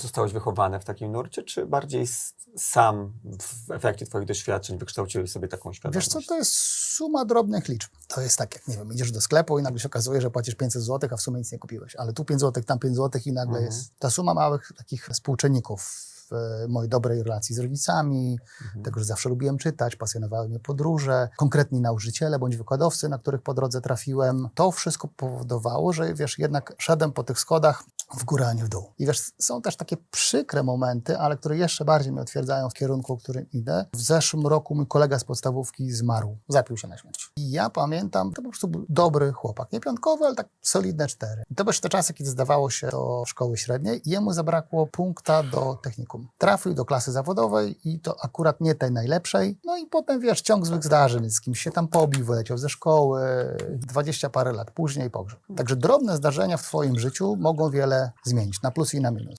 zostałeś wychowany w takim nurcie, czy bardziej sam w efekcie twoich doświadczeń wykształciłeś sobie taką świadomość? Wiesz co, to jest suma drobnych liczb. To jest tak, jak nie wiem, idziesz do sklepu i nagle się okazuje, że płacisz 500 zł, a w sumie nic nie kupiłeś. Ale tu 5 zł, tam 5 zł i nagle Mhm. jest ta suma małych takich współczynników w e, mojej dobrej relacji z rodzicami, Mhm. tego, że zawsze lubiłem czytać, pasjonowały mnie podróże, konkretni nauczyciele bądź wykładowcy, na których po drodze trafiłem. To wszystko powodowało, że wiesz, jednak szedłem po tych schodach w górę, a nie w dół. I wiesz, są też takie przykre momenty, ale które jeszcze bardziej mnie utwierdzają w kierunku, w którym idę. W zeszłym roku mój kolega z podstawówki zmarł, zapił się na śmierć. I ja pamiętam, to po prostu był dobry chłopak, nie piątkowy, ale tak solidne cztery. I to były te czasy, kiedy zdawało się do szkoły średniej i jemu zabrakło punkta do technikum. Trafił do klasy zawodowej i to akurat nie tej najlepszej. No i potem, wiesz, ciąg złych zdarzeń, z kimś się tam pobił, wyleciał ze szkoły, dwadzieścia parę lat później pogrzeb. Także drobne zdarzenia w twoim życiu mogą wiele zmienić, na plus i na minus.